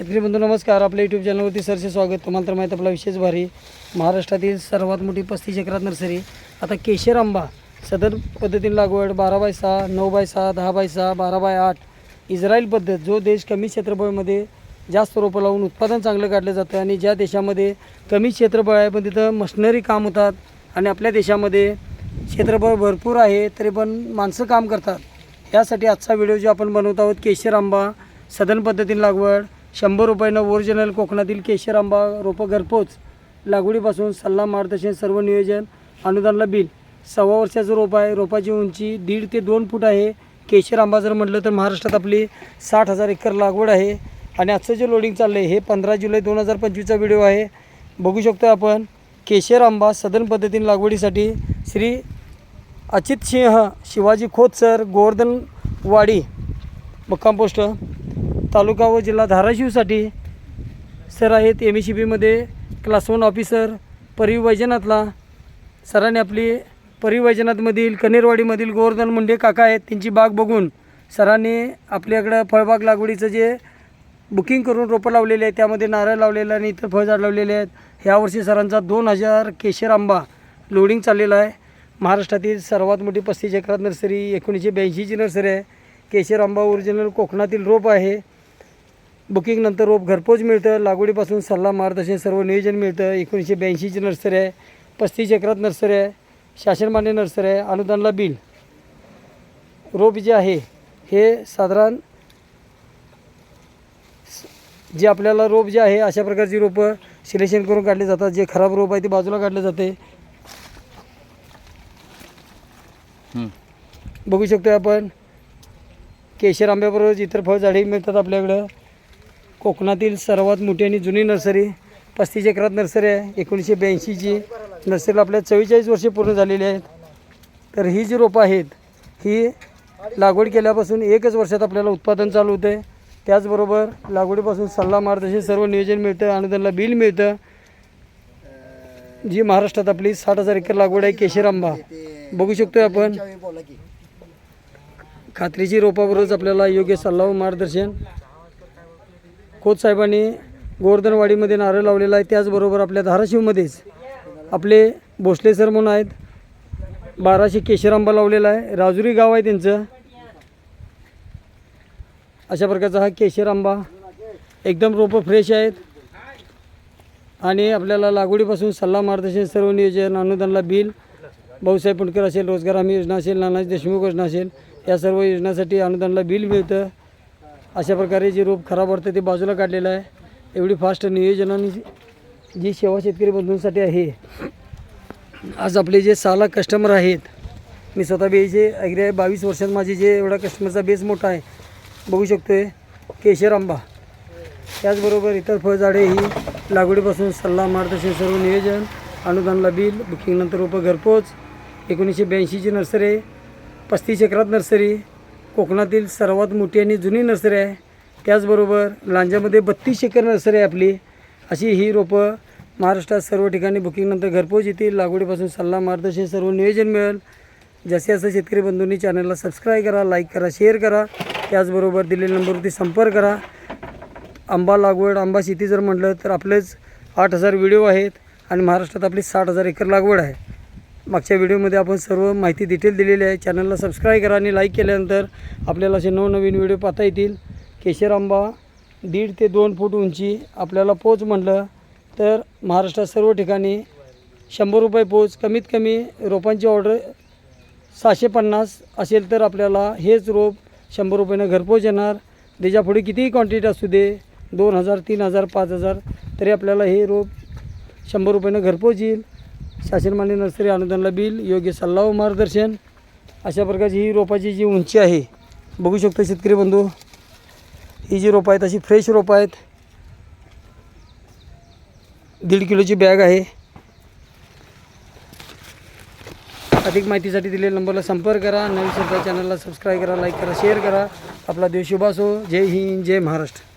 शेतकरी बंधू नमस्कार. आपल्या यूट्यूब चॅनलवरती सरचे स्वागत. तुम्हाला तर माहीत आपला विशेष भारी. महाराष्ट्रातील सर्वात मोठी पस्तीस एकरात नर्सरी. आता केशर आंबा. सदर पद्धतीने लागवड बारा बाय सहा नऊ बाय सहा दहा बाय सहा बारा बाय आठ. इस्रायल पद्धत जो देश कमी क्षेत्रफळामध्ये जास्त रोपं लावून उत्पादन चांगलं काढलं जातं आणि ज्या देशामध्ये कमी क्षेत्रफळ आहे पण तिथं मशनरी काम होतात आणि आपल्या देशामध्ये क्षेत्रफळ भरपूर आहे तरी पण माणसं काम करतात. यासाठी आजचा व्हिडिओ जो आपण बनवत आहोत केशर आंबा सदन पद्धतीने लागवड शंभर रुपयानं ओरिजिनल कोकणातील केशर आंबा रोपं घरपोच. लागवडीपासून सल्ला मार्गदर्शन सर्व नियोजन अनुदानला बिल. सव्वा वर्षाचं रोप आहे. रोपाची उंची दीड ते दोन फूट आहे. केशर आंबा जर म्हटलं तर महाराष्ट्रात आपली साठ हजार एकर लागवड आहे. आणि आजचं जे लोडिंग चाललं आहे हे पंधरा जुलै दोन हजार पंचवीसचा व्हिडिओ आहे. बघू शकतो आपण केशर आंबा सदन पद्धतीने लागवडीसाठी श्री अचित सिंह शिवाजी खोत सर गोवर्धनवाडी मुक्काम पोस्ट तालुका व जिल्हा धाराशिवसाठी सर आहेत एम ई सी बीमध्ये क्लास वन ऑफिसर परिवजनातला सरांनी आपली परिवैजनातमधील कनेरवाडीमधील गोवर्धन मुंडे काका आहेत त्यांची बाग बघून सरांनी आपल्याकडं फळबाग लागवडीचं जे बुकिंग करून रोपं लावलेले आहेत त्यामध्ये नारळ लावलेलं आणि इतर फळझाड लावलेले आहेत. ह्यावर्षी सरांचा दोन हजार केशर आंबा लोडिंग चाललेला आहे. महाराष्ट्रातील सर्वात मोठी पस्तीस एकरात नर्सरी एकोणीसशे ब्याऐंशीची नर्सरी आहे. केशर आंबा ओरिजिनल कोकणातील रोप आहे. बुकिंगनंतर रोप घरपोच मिळतं लागवडीपासून सल्ला मार्गदर्शन सर्व नियोजन मिळतं. एकोणीसशे ब्याऐंशीची नर्सरी आहे पस्तीस एकरात नर्सरी आहे शासनमान्य नर्सरी आहे अनुदानला बिल. रोप जे आहे हे साधारण जे आपल्याला रोप जे आहे अशा प्रकारची रोपं सिलेक्शन करून काढली जातात. जे खराब रोप आहे ते बाजूला काढलं जाते. बघू शकतो आपण. केशर आंब्याबरोबर इतर फळझाडे मिळतात आपल्याकडं. कोकणातील सर्वात मोठी आणि जुनी नर्सरी पस्तीस एकरात नर्सरी आहे एकोणीसशे ब्याऐंशीची. नर्सरीला आपल्या चव्वेचाळीस वर्षे पूर्ण झालेली आहेत. तर ही जी रोपं आहेत ही लागवड केल्यापासून एकच वर्षात आपल्याला उत्पादन चालू होतं आहे त्याचबरोबर लागवडीपासून सल्ला मार्गदर्शन सर्व नियोजन मिळतं अनुदानला बिल मिळतं. जी महाराष्ट्रात आपली साठ हजार एकर लागवड आहे केशर आंबा बघू शकतोय आपण. खात्रीची रोपाबरोबरच आपल्याला योग्य सल्ला व मार्गदर्शन. खोत साहेबांनी गोवर्धनवाडीमध्ये नारळ लावलेला आहे. त्याचबरोबर आपल्या धाराशिवमध्येच आपले भोसले सर म्हणून आहेत. बाराशे केशर आंबा लावलेला आहे. राजुरी गाव आहे त्यांचं. अशा प्रकारचा हा केशर आंबा एकदम रोपं फ्रेश आहेत. आणि आपल्याला लागवडीपासून सल्ला मार्गदर्शन सर्व नियोजन अनुदानला बिल. भाऊसाहेब पुणकर असेल रोजगार हमी योजना असेल नानाजी देशमुख योजना असेल या सर्व योजनासाठी अनुदानला बिल मिळतं. अशा प्रकारे जे रोप खराब वाटतं ते बाजूला काढलेलं आहे. एवढी फास्ट नियोजनाने जी सेवा शेतकरी बंधूंसाठी आहे. आज आपले जे साला कस्टमर आहेत मी स्वतः बेचे अगदी आहे बावीस वर्षात माझी जे एवढा कस्टमरचा बेस मोठा आहे. बघू शकतो आहे केशर आंबा. त्याचबरोबर इतर फळझाडे ही लागवडीपासून सल्ला मार्गदर्शन सर्व नियोजन अनुदानला बिल बुकिंगनंतर रोपं घरपोच. एकोणीसशे ब्याऐंशीची नर्सरी पस्तीस एकरात नर्सरी कोकणातील सर्वात मोठी आणि जुनी नर्सरी आहे. त्याचबरोबर लांजामध्ये बत्तीस एकर नर्सरी आहे आपली. अशी ही रोपं महाराष्ट्रात सर्व ठिकाणी बुकिंगनंतर घरपोच येतील. लागवडीपासून सल्ला मार्गदर्शन सर्व नियोजन मिळेल. जसे असं शेतकरी बंधूंनी चॅनलला सबस्क्राईब करा लाईक करा शेअर करा. त्याचबरोबर दिलेल्या नंबरवरती संपर्क करा. आंबा लागवड आंबा शेती जर म्हटलं तर आपलेच आठ हजार व्हिडिओ आहेत आणि महाराष्ट्रात आपली साठ हजार एकर लागवड आहे. मागच्या व्हिडिओमध्ये आपण सर्व माहिती डिटेल दिलेली आहे. चॅनलला सबस्क्राईब करा आणि लाईक केल्यानंतर आपल्याला असे नवनवीन व्हिडिओ पाहता येतील. केशर आंबा दीड ते दोन फूट उंची आपल्याला पोच म्हटलं तर महाराष्ट्रात सर्व ठिकाणी शंभर रुपये पोच कमीत कमी रोपांची ऑर्डर सहाशे पन्नास असेल तर आपल्याला हेच रोप शंभर रुपयानं घरपोच येणार. त्याच्यापुढे कितीही क्वांटिटी असू दे दोन हजार तीन हजार पाच हजार तरी आपल्याला हे रोप शंभर रुपयानं घरपोच येईल. शासन मान्य नर्सरी अनुदानला बिल योग्य सल्ला व मार्गदर्शन. अशा प्रकारची ही रोपाची जी उंची आहे बघू शकतो शेतकरी बंधू ही जी रोपं आहेत अशी फ्रेश रोपं आहेत. दीड किलोची बॅग आहे. अधिक माहितीसाठी दिलेल्या नंबरला संपर्क करा. नवीन सरकार चॅनलला सबस्क्राईब करा लाईक करा शेअर करा. आपला देश शुभासो जय हिंद जय महाराष्ट्र.